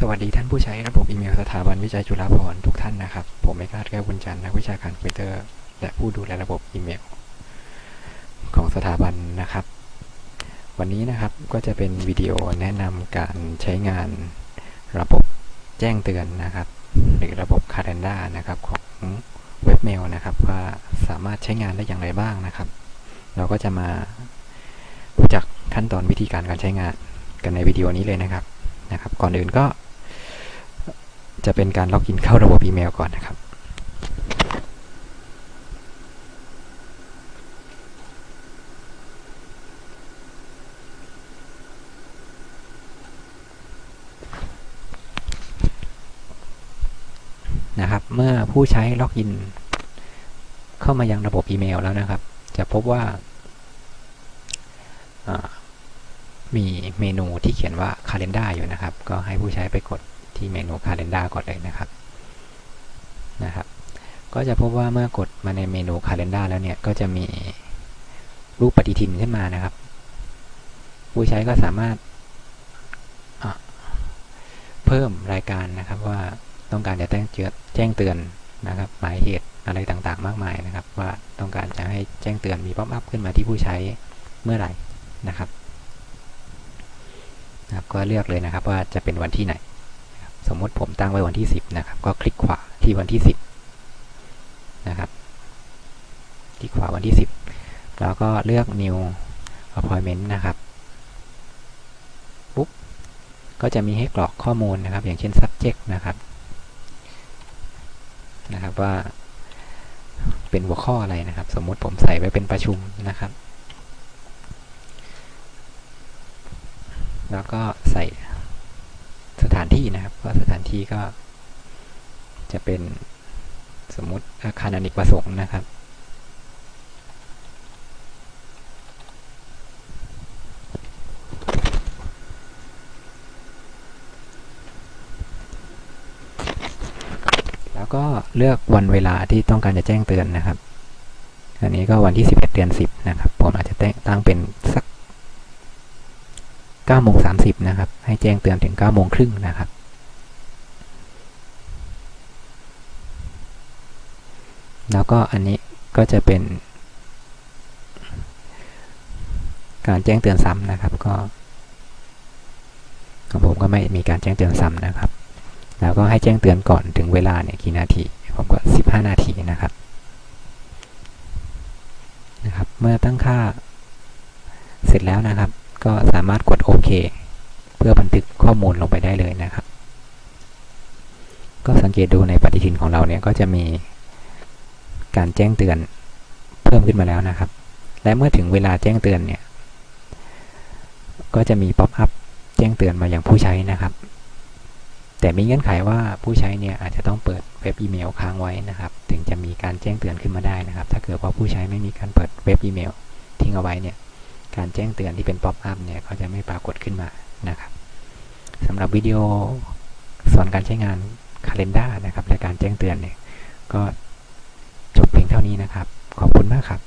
สวัสดีท่านผู้ใช้ระบบอีเมลสถาบันวิจัยจุฬาภรณ์ทุกท่านนะครับ ผมเอกราชแก้วบุญจันทร์นักวิชาการคอมพิวเตอร์ และผู้ดูแลระบบอีเมล ของสถาบันนะครับ วันนี้นะครับก็จะเป็นวิดีโอแนะนำการใช้งานระบบแจ้งเตือนนะครับ หรือระบบ Calendar นะครับของเว็บเมลนะครับว่าสามารถใช้งานได้อย่างไรบ้างนะครับ เราก็จะมารู้จักขั้นตอนวิธีการการใช้งานกันในวิดีโอนี้เลยนะครับนะครับ ก่อนอื่นก็ จะเป็นการล็อกอินเข้าระบบอีเมลก่อนนะครับนะครับ เมื่อผู้ใช้ล็อกอิน เข้ามายังระบบอีเมลแล้วนะครับ จะพบว่า มีเมนูที่เขียนว่า Calendar อยู่นะครับ ก็ให้ผู้ใช้ไปกด ที่เมนู Calendar ก่อนเลยนะครับนะครับ ก็จะพบว่าเมื่อกดมาในเมนู Calendar แล้วเนี่ยก็จะมีรูปปฏิทินขึ้นมานะครับ ผู้ใช้ก็สามารถเพิ่มรายการนะครับว่าต้องการจะแจ้งแจ้งเตือนนะครับหมายเหตุอะไรต่างๆ มากมายนะครับ ว่าต้องการจะให้แจ้งเตือนมีป๊อปอัพขึ้นมาที่ผู้ใช้เมื่อไหร่นะครับนะครับ ก็เลือกเลยนะครับว่าจะเป็นวันที่ไหน สมมติผมตั้งไว้วันที่ 10 นะครับ ก็คลิกขวาที่วันที่ 10 นะครับ คลิกขวาวันที่ 10 แล้วก็เลือก new appointment นะครับปุ๊บก็จะมีให้กรอกข้อมูลนะครับ อย่างเช่น subject นะครับนะครับว่าเป็นหัวข้ออะไรนะครับ สมมุติผมใส่ไว้เป็นประชุมนะครับ แล้วก็ใส่ ที่นะครับก็สถานที่ก็ จะเป็นสมมติอาคารอเนกประสงค์นะครับแล้วก็เลือกวันเวลาที่ต้องการจะแจ้งเตือนนะครับ อันนี้ก็วันที่ 11 เดือน 10 นะครับ ผมอาจจะตั้งเป็น 9โมง30 นะครับ ให้แจ้งเตือนถึง9โมงครึ่งนะครับ แล้วก็อันนี้ก็จะเป็น การแจ้งเตือนซ้ำนะครับ ก็ของผมก็ไม่มีการแจ้งเตือนซ้ำนะครับ แล้วก็ให้แจ้งเตือนก่อนถึงเวลาเนี่ยกี่นาที ผมก็ 15 นาทีนะครับ นะครับ เมื่อตั้งค่าเสร็จแล้วนะครับ ก็สามารถกดโอเคเพื่อบันทึกข้อมูลลงไปได้เลยนะครับ ก็สังเกตดูในปฏิทินของเราเนี่ยก็จะมีการแจ้งเตือนเพิ่มขึ้นมาแล้วนะครับ และเมื่อถึงเวลาแจ้งเตือนเนี่ย ก็จะมีป๊อปอัพแจ้งเตือนมาอย่างผู้ใช้นะครับ แต่มีเงื่อนไขว่าผู้ใช้เนี่ยอาจจะต้องเปิดเว็บอีเมลค้างไว้นะครับ ถึงจะมีการแจ้งเตือนขึ้นมาได้นะครับ ถ้าเกิดว่าผู้ใช้ไม่มีการเปิดเว็บอีเมลทิ้งเอาไว้เนี่ย การแจ้งเตือนที่เป็นป๊อปอัพเนี่ยก็จะไม่ปรากฏขึ้นมานะครับสำหรับวิดีโอสอนการใช้งาน Calendar นะครับและการแจ้งเตือนเนี่ยก็จบเพียงเท่านี้นะครับ ขอบคุณมากครับ